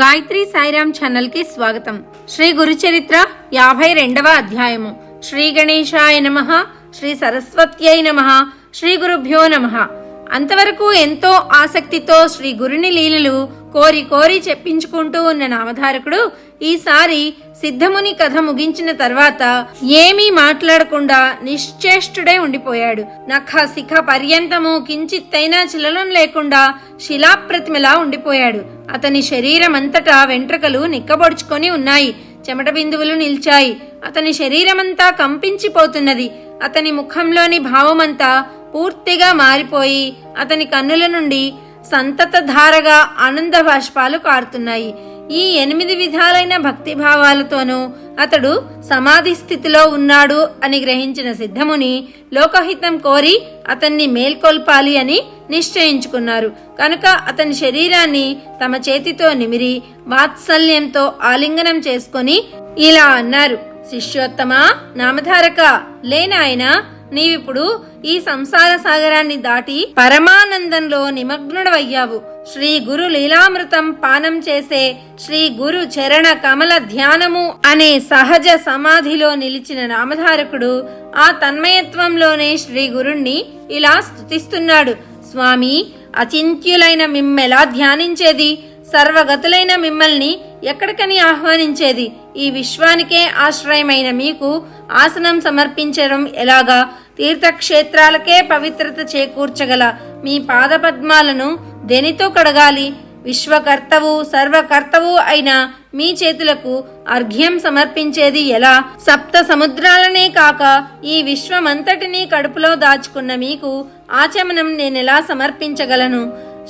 గాయత్రి సాయిరామ్ ఛానల్కి స్వాగతం. శ్రీ గురుచరిత్ర యాభై రెండవ అధ్యాయము. శ్రీ గణేశాయ నమ శ్రీ సరస్వత్యై నమ శ్రీ గురుభ్యో నమ. అంతవరకు ఎంతో ఆసక్తితో శ్రీ గురుని లీలలు కోరి కోరి చెప్పించుకుంటూ ఉన్న నామధారకుడు ఈసారి సిద్ధముని కథ ముగించిన తర్వాత ఏమీ మాట్లాడకుండా నిశ్చేష్టుడే ఉండిపోయాడు. నఖ శిఖ పర్యంతము కించిత్తైనా చిలలం లేకుండా శిలాప్రతిమలా ఉండిపోయాడు. అతని శరీరమంతటా వెంట్రుకలు నిక్కబొడుచుకొని ఉన్నాయి. చెమట బిందువులు నిల్చాయి. అతని శరీరమంతా కంపించిపోతున్నది. అతని ముఖంలోని భావమంతా పూర్తిగా మారిపోయి అతని కన్నుల నుండి సంతతధారగా ఆనంద బాష్పాలు కారుతున్నాయి. ఈ ఎనిమిది విధాలైన భక్తి భావాలతోనూ అతడు సమాధి స్థితిలో ఉన్నాడు అని గ్రహించిన సిద్ధముని లోకహితం కోరి అతన్ని మేల్కొల్పాలి అని నిశ్చయించుకున్నారు. కనుక అతని శరీరాన్ని తమ చేతితో నిమిరి వాత్సల్యంతో ఆలింగనం చేసుకొని ఇలా అన్నారు. శిష్యోత్తమా నామధారక లేనాయనా నీవిప్పుడు ఈ సంసార సాగరాన్ని దాటి పరమానందంలో నిమగ్నుడవయ్యావు. శ్రీ గురు లీలామృతం పానం చేసే శ్రీ గురు చరణ కమల ధ్యానము అనే సహజ సమాధిలో నిలిచిన నామధారకుడు ఆ తన్మయత్వంలోనే శ్రీ గురుణ్ణి ఇలా స్తుతిస్తున్నాడు. స్వామి అచింత్యులైన మిమ్మెలా ధ్యానించేది? సర్వగతులైన మిమ్మల్ని ఎక్కడికని ఆహ్వానించేది? ఈ విశ్వానికే ఆశ్రయమైన మీకు ఆసనం సమర్పించడం ఎలాగా? తీర్థక్షేత్రాలకే పవిత్రత చేకూర్చగల మీ పాదపద్మాలను దేనితో కడగాలి? విశ్వకర్తవు సర్వకర్తవు అయిన మీ చేతులకు అర్ఘ్యం సమర్పించేది ఎలా? సప్త సముద్రాలనే కాక ఈ విశ్వమంతటినీ కడుపులో దాచుకున్న మీకు ఆచమనం నేనెలా సమర్పించగలను?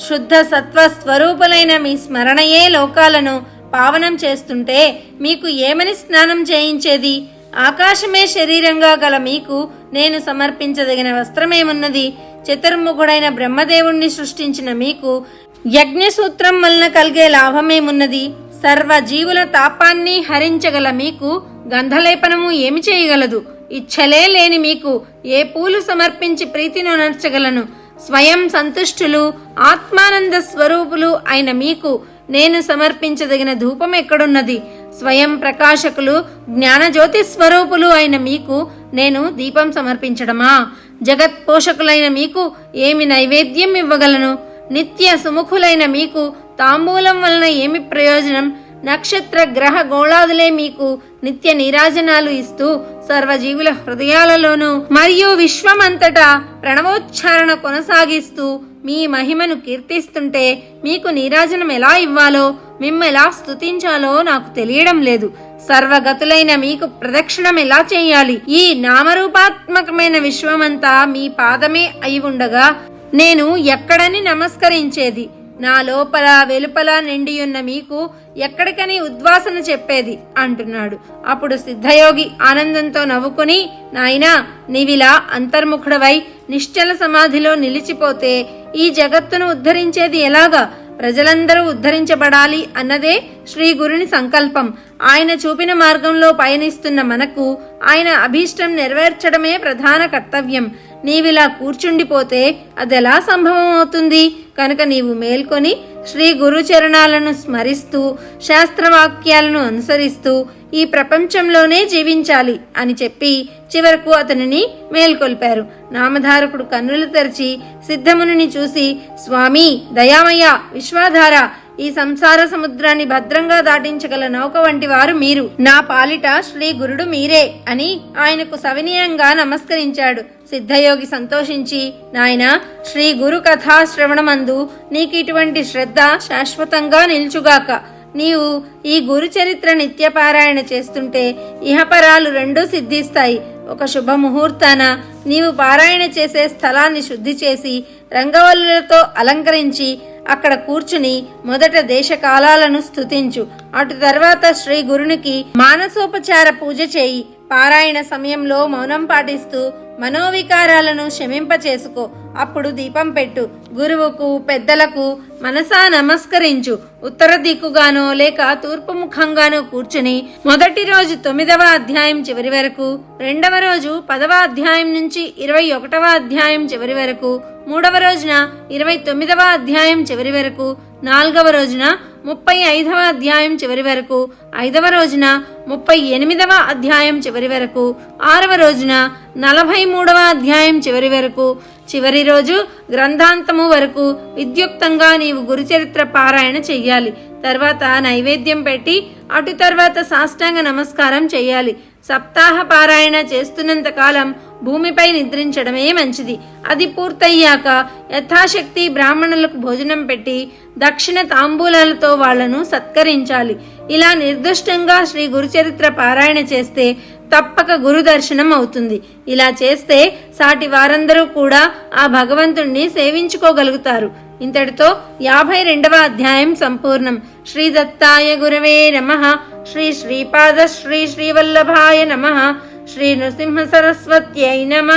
శుద్ధ సత్వ స్వరూపులైన మీ స్మరణయే లోకాలను పావనం చేస్తుంటే మీకు ఏమని స్నానం చేయించేది? ఆకాశమే శరీరంగా గల మీకు నేను సమర్పించదగిన వస్త్రమేమున్నది? చతుర్ముఖుడైన బ్రహ్మదేవుణ్ణి సృష్టించిన మీకు యజ్ఞసూత్రం వలన కలిగే లాభమేమున్నది? సర్వ జీవుల తాపాన్ని హరించగల మీకు గంధలేపనము ఏమి చేయగలదు? ఇచ్చలే లేని మీకు ఏ పూలు సమర్పించి ప్రీతిని నర్చగలను స్వయం సంతుష్టులు ఆత్మానంద స్వరూపులు అయిన మీకు నేను సమర్పించదగిన ధూపం ఎక్కడున్నది? స్వయం ప్రకాశకులు జ్ఞానజ్యోతి స్వరూపులు అయిన మీకు నేను దీపం సమర్పించడమా? జగత్ పోషకులైన మీకు ఏమి నైవేద్యం ఇవ్వగలను? నిత్య సుముఖులైన మీకు తాంబూలం వలన ఏమి ప్రయోజనం? నక్షత్ర గ్రహ గోళాదులే మీకు నిత్య నీరాజనాలు ఇస్తూ సర్వజీవుల హృదయాలలోనూ మరియు విశ్వమంతటా ప్రణవోచ్చారణ కొనసాగిస్తూ మీ మహిమను కీర్తిస్తుంటే మీకు నీరాజనం ఎలా ఇవ్వాలో మిమ్మెలా స్తుతించాలో నాకు తెలియడం లేదు. సర్వగతులైన మీకు ప్రదక్షిణం ఎలా చేయాలి? ఈ నామరూపాత్మకమైన విశ్వమంతా మీ పాదమే అయి ఉండగా నేను ఎక్కడని నమస్కరించేది. నా లోపల వెలుపల నిండియున్న మీకు ఎక్కడికని ఉద్వాసన చెప్పేది అంటున్నాడు. అప్పుడు సిద్ధయోగి ఆనందంతో నవ్వుకుని నాయనా నీవిలా అంతర్ముఖుడవై నిశ్చల సమాధిలో నిలిచిపోతే ఈ జగత్తును ఉద్ధరించేది ఎలాగా? ప్రజలందరూ ఉద్ధరించబడాలి అన్నదే శ్రీ గురుని సంకల్పం. ఆయన చూపిన మార్గంలో పయనిస్తున్న మనకు ఆయన అభీష్టం నెరవేర్చడమే ప్రధాన కర్తవ్యం. నీవిలా కూర్చుండిపోతే అదెలా సంభవం అవుతుంది కనుక నీవు మేల్కొని శ్రీ గురుచరణాలను స్మరిస్తూ శాస్త్రవాక్యాలను అనుసరిస్తూ ఈ ప్రపంచంలోనే జీవించాలి అని చెప్పి చివరకు అతనిని మేల్కొల్పారు. నామధారకుడు కన్నులు తెరిచి సిద్ధముని చూసి స్వామి దయామయ్య విశ్వాధార ఈ సంసార సముద్రాన్ని భద్రంగా దాటించగల నౌక వంటి వారు మీరు. నా పాలిట శ్రీ గురుడు మీరే అని ఆయనకు సవినీయంగా నమస్కరించాడు. సిద్ధయోగి సంతోషించి నాయన శ్రీ గురు కథా శ్రవణమందు నీకు ఇటువంటి శ్రద్ధ శాశ్వతంగా నిల్చుగాక. నీవు ఈ గురు చరిత్ర నిత్యపారాయణ చేస్తుంటే ఇహపరాలు రెండూ సిద్ధిస్తాయి. ఒక శుభ ముహూర్తాన నీవు పారాయణ చేసే స్థలాన్ని శుద్ధి చేసి రంగవల్లులతో అలంకరించి అక్కడ కూర్చుని మొదట దేశకాలాలను స్తుతించు. అటు తర్వాత శ్రీ గురునికి మానసోపచార పూజ చేయి. పారాయణ సమయంలో మౌనం పాటిస్తూ మనోవికారాలను క్షమింపచేసుకో. చేసుకో అప్పుడు దీపం పెట్టు. గురువుకు పెద్దలకు మనసా నమస్కరించు. ఉత్తర దిక్కుగానో లేక తూర్పు ముఖంగానో కూర్చుని మొదటి రోజు తొమ్మిదవ అధ్యాయం చివరి వరకు రెండవ రోజు పదవ అధ్యాయం నుంచి ఇరవై ఒకటవ అధ్యాయం చివరి వరకు మూడవ రోజున ఇరవై తొమ్మిదవ అధ్యాయం చివరి వరకు నాలుగవ రోజున ముప్పై ఐదవ అధ్యాయం చివరి వరకు ఐదవ రోజున ముప్పై ఎనిమిదవ అధ్యాయం చివరి వరకు ఆరవ రోజున నలభై మూడవ అధ్యాయం చివరి వరకు చివరి రోజు గ్రంథాంతము వరకు విద్యుక్తంగా నీవు గురుచరిత్ర పారాయణ చెయ్యాలి. తర్వాత నైవేద్యం పెట్టి అటు తర్వాత సాష్టాంగ నమస్కారం చెయ్యాలి. సప్తాహ పారాయణ చేస్తున్నంత కాలం భూమిపై నిద్రించడమే మంచిది. అది పూర్తయ్యాక యథాశక్తి బ్రాహ్మణులకు భోజనం పెట్టి దక్షిణ తాంబూలాలతో వాళ్ళను సత్కరించాలి. ఇలా నిర్దిష్టంగా శ్రీ గురుచరిత్ర పారాయణ చేస్తే తప్పక గురు దర్శనం అవుతుంది. ఇలా చేస్తే సాటి వారందరూ కూడా ఆ భగవంతుణ్ణి సేవించుకోగలుగుతారు. ఇంతటితో యాభై రెండవ అధ్యాయం సంపూర్ణం. శ్రీ దత్తాయ గురవే నమ. శ్రీ శ్రీపాద శ్రీ శ్రీవల్లభాయ నమ. శ్రీ నృసింహ సరస్వత్యై నమ.